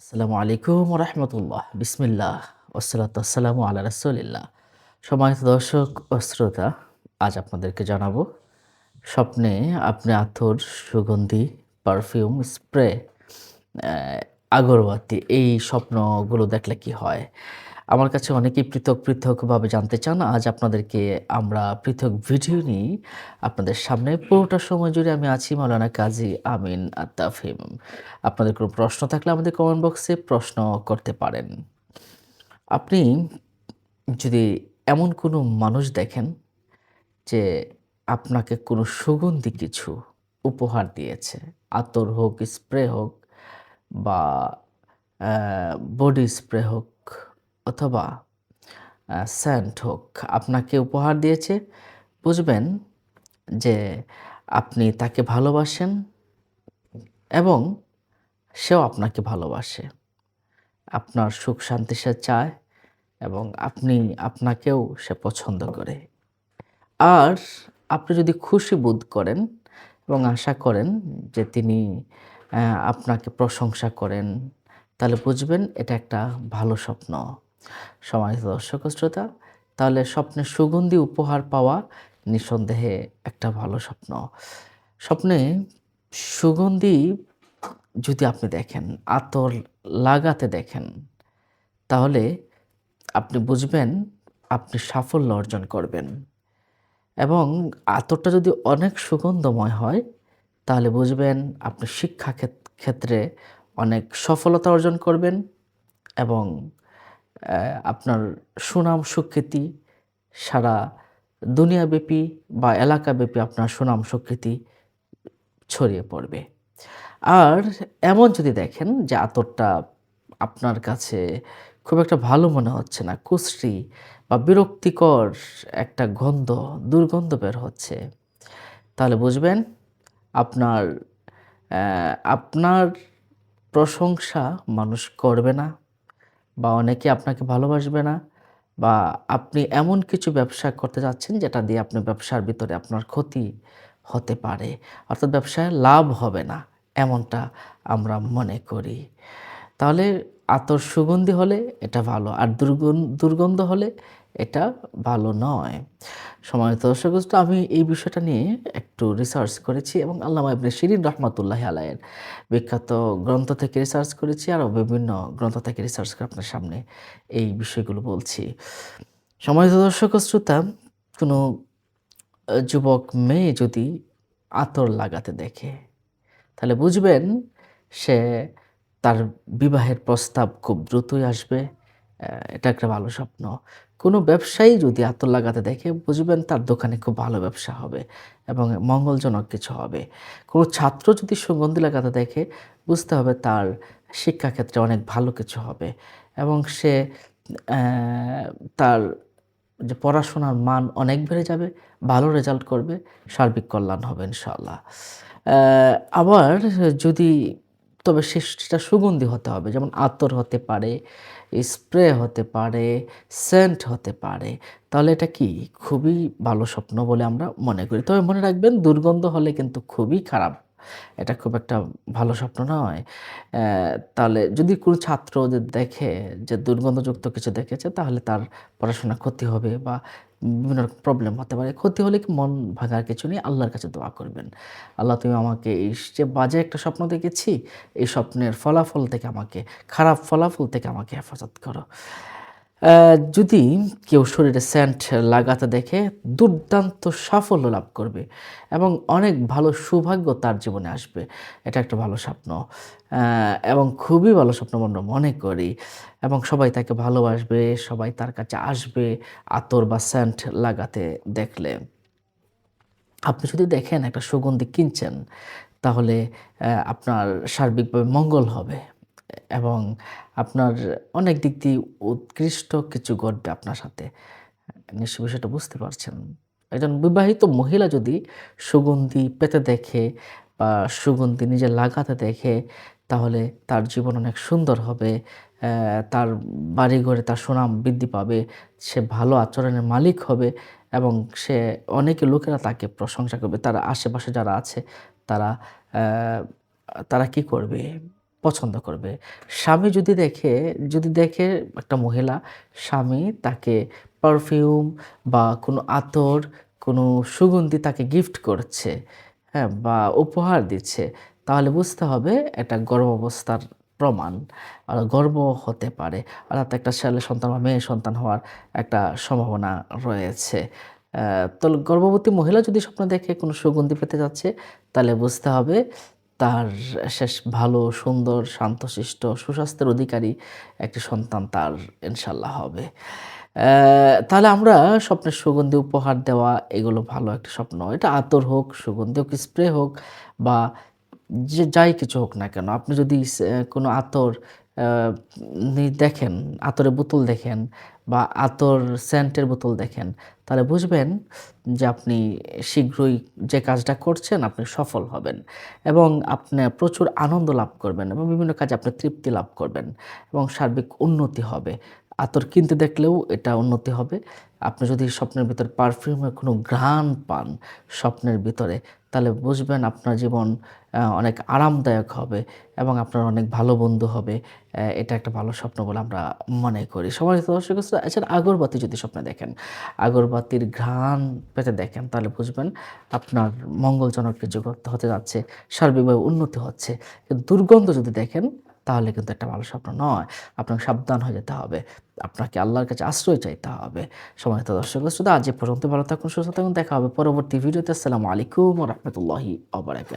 আসসালামু আলাইকুম রহমতুল্লাহ। বিসমিল্লাহ। ওসলাতাম আল্লাহ রসুলিল্লাহ। সম্মানিত দর্শক ও শ্রোতা, আজ আপনাদেরকে জানাব স্বপ্নে আপনি আথর, সুগন্ধি, পারফিউম, স্প্রে আগরবাতি, এই স্বপ্নগুলো দেখলে কি হয়? আমার কাছে অনেকেই পৃথক, পৃথকভাবে জানতে চান। আজ আপনাদেরকে আমরা পৃথক ভিডিও নিই আপনাদের সামনে পুরোটা সময় জুড়ে আমি আছি মাওলানা কাজী আমিন আত্তাফিম আপনাদের কোনো প্রশ্ন থাকলে আমাদের কমেন্ট বক্সে প্রশ্ন করতে পারেন। আপনি যদি এমন কোনো মানুষ দেখেন যে আপনাকে কোনো সুগন্ধি কিছু উপহার দিয়েছে, আতর হোক, স্প্রে হোক বা বডি স্প্রে হোক অথবা স্যান্ট হোক, আপনাকে উপহার দিয়েছে, বুঝবেন যে আপনি তাকে ভালোবাসেন এবং সেও আপনাকে ভালোবাসে। আপনার সুখ শান্তি সে চায় এবং আপনি আপনাকেও সে পছন্দ করে। আর আপনি যদি খুশি বোধ করেন এবং আশা করেন যে তিনি আপনাকে প্রশংসা করেন, তাহলে বুঝবেন এটা একটা ভালো স্বপ্ন। সমাজ দর্শক শ্রোতা, তাহলে স্বপ্নে সুগন্ধি উপহার পাওয়া নিঃসন্দেহে একটা ভালো স্বপ্ন। স্বপ্নে সুগন্ধি যদি আপনি দেখেন, আতর লাগাতে দেখেন, তাহলে আপনি বুঝবেন আপনি সাফল্য অর্জন করবেন। এবং আতরটা যদি অনেক সুগন্ধময় হয়, তাহলে বুঝবেন আপনি শিক্ষা ক্ষেত্রে অনেক সফলতা অর্জন করবেন এবং আপনার সুনাম সুখ্যাতি সারা দুনিয়াব্যাপী বা এলাকাব্যাপী আপনার সুনাম সুখ্যাতি ছড়িয়ে পড়বে। আর এমন যদি দেখেন যে আতরটা আপনার কাছে খুব একটা ভালো মনে হচ্ছে না কুশ্রী বা বিরক্তিকর একটা গন্ধ, দুর্গন্ধ বের হচ্ছে, তাহলে বুঝবেন আপনার আপনার প্রশংসা মানুষ করবে না। বা অনেকে আপনাকে ভালোবাসবে না বা আপনি এমন কিছু ব্যবসা করতে যাচ্ছেন যেটা দিয়ে আপনি ব্যবসার ভিতরে আপনার ক্ষতি হতে পারে। অর্থাৎ ব্যবসায় লাভ হবে না, এমনটা আমরা মনে করি। তাহলে আতর সুগন্ধি হলে এটা ভালো, আর দুর্গন্ধ দুর্গন্ধ হলে এটা ভালো নয়। সময়ত দর্শক আমি এই বিষয়টা নিয়ে একটু রিসার্চ করেছি এবং আল্লামা ইবনে শিরিন রহমতুল্লাহ আলায়ের বিখ্যাত গ্রন্থ থেকে রিসার্চ করেছি, আরও বিভিন্ন গ্রন্থ থেকে রিসার্চ করে আপনার সামনে এই বিষয়গুলো বলছি। সময়ত দর্শক শ্রোতা, কোনো যুবক মেয়ে যদি আতর লাগাতে দেখে, তাহলে বুঝবেন সে তার বিবাহের প্রস্তাব খুব দ্রুতই আসবে। এটা একটা ভালো স্বপ্ন। কোনো ব্যবসায়ী যদি আতর লাগাতে দেখে, বুঝবেন তার দোকানে খুব ভালো ব্যবসা হবে এবং মঙ্গলজনক কিছু হবে। কোনো ছাত্র যদি সুগন্ধি লাগাতে দেখে, বুঝতে হবে তার শিক্ষাক্ষেত্রে অনেক ভালো কিছু হবে এবং সে তার যে পড়াশোনার মান অনেক বেড়ে যাবে, ভালো রেজাল্ট করবে, সার্বিক কল্যাণ হবে ইনশাল্লাহ আবার যদি তবে সে সেটা সুগন্ধি হতে হবে। যেমন আতর হতে পারে, স্প্রে হতে পারে সেন্ট হতে পারে। তাহলে এটা কি? খুবই ভালো স্বপ্ন বলে আমরা মনে করি। তবে মনে রাখবেন, দুর্গন্ধ হলে কিন্তু খুবই খারাপ। এটা খুব একটা ভালো স্বপ্ন নয়। তাহলে যদি কোনো ছাত্র যে দেখে যে দুর্গন্ধযুক্ত কিছু দেখেছে, তাহলে তার পড়াশোনা ক্ষতি হবে বা বিভিন্ন রকম প্রবলেম হতে পারে। ক্ষতি হলে কি মন ভাঙার কিছু নেই? আল্লাহর কাছে দোয়া করবেন। আল্লাহ, তুমি আমাকে এই যে বাজে একটা স্বপ্ন দেখেছি, এই স্বপ্নের ফলাফল থেকে আমাকে, খারাপ ফলাফল থেকে আমাকে হেফাজত করো। যদি কেউ শরীরে স্যান্ট লাগাতে দেখে, দুর্দান্ত সাফল্য লাভ করবে এবং অনেক ভালো সৌভাগ্য তার জীবনে আসবে। এটা একটা ভালো স্বপ্ন। এবং খুবই ভালো স্বপ্ন আমরা মনে করি। এবং সবাই তাকে ভালোবাসবে, সবাই তার কাছে আসবে আতর বা স্যান্ট লাগাতে দেখলে। আপনি যদি দেখেন একটা সুগন্ধি কিনছেন, তাহলে আপনার সার্বিকভাবে মঙ্গল হবে। এবং আপনার অনেক দিক দিয়ে উৎকৃষ্ট কিছু ঘটবে আপনার সাথে। নিশ্চয় বিষয়টা বুঝতে পারছেন। একজন বিবাহিত মহিলা যদি সুগন্ধি পেতে দেখে বা সুগন্ধি নিজে লাগাতে দেখে, তাহলে তার জীবন অনেক সুন্দর হবে। তার বাড়ি ঘরে তার সুনাম বৃদ্ধি পাবে, সে ভালো আচরণের মালিক হবে এবং সে অনেকে লোকেরা তাকে প্রশংসা করবে। তার আশেপাশে যারা আছে, তারা তারা কি করবে? পছন্দ করবে। স্বামী যদি দেখে যদি দেখে একটা মহিলা, স্বামী তাকে পারফিউম বা কোনো আতর, কোনো সুগন্ধি তাকে গিফট করছে হ্যাঁ বা উপহার দিচ্ছে, তাহলে বুঝতে হবে এটা গর্ভাবস্থার প্রমাণ। আর গর্ব হতে পারে। অর্থাৎ একটা ছেলে সন্তান বা মেয়ে সন্তান হওয়ার একটা সম্ভাবনা রয়েছে। তো গর্ভবতী মহিলা যদি স্বপ্ন দেখে কোনো সুগন্ধি পেতে যাচ্ছে, তাহলে বুঝতে হবে তার শেষ ভালো, সুন্দর, শান্তশিষ্ট, সুস্বাস্থ্যের অধিকারী একটি সন্তান তার ইনশাল্লাহ হবে। তাহলে আমরা স্বপ্নের সুগন্ধি উপহার দেওয়া এগুলো ভালো একটা স্বপ্ন। এটা আতর হোক, সুগন্ধি হোক, স্প্রে হোক বা যে, যাই কিছু হোক না কেন, আপনি যদি কোনো আতর দেখেন, আতরের বোতল দেখেন বা আতর সেন্টের বোতল দেখেন, তাহলে বুঝবেন যে আপনি শীঘ্রই যে কাজটা করছেন আপনি সফল হবেন এবং আপনি প্রচুর আনন্দ লাভ করবেন এবং বিভিন্ন কাজে আপনি তৃপ্তি লাভ করবেন এবং সার্বিক উন্নতি হবে। আতর কিনতে দেখলেও এটা উন্নতি হবে। আপনি যদি স্বপ্নের ভিতরে পারফিউমের কোনো ঘ্রাণ পান স্বপ্নের ভিতরে, তাহলে বুঝবেন আপনার জীবন অনেক আরামদায়ক হবে এবং আপনার অনেক ভালো বন্ধু হবে। এটা একটা ভালো স্বপ্ন বলে আমরা মনে করি। সমাজ দর্শক এছাড়া আগরবাতি যদি স্বপ্নে দেখেন, আগরবাতির ঘ্রাণ পেতে দেখেন, তাহলে বুঝবেন আপনার মঙ্গলজনক কিছু হতে যাচ্ছে, সার্বিকভাবে উন্নতি হচ্ছে। দুর্গন্ধ যদি দেখেন তাহলে কিন্তু একটা ভালো স্বপ্ন নয়। আপনাকে সাবধান হয়ে যেতে হবে। আপনাকে আল্লাহর কাছে আশ্রয় চাইতে হবে। সময় দর্শক শুধু আজ পর্যন্ত ভালো থাকুন, সুস্থ থাকুন। দেখা হবে পরবর্তী ভিডিওতে। আসসালামু আলাইকুম রহমতুল্লাহি আবরাকাত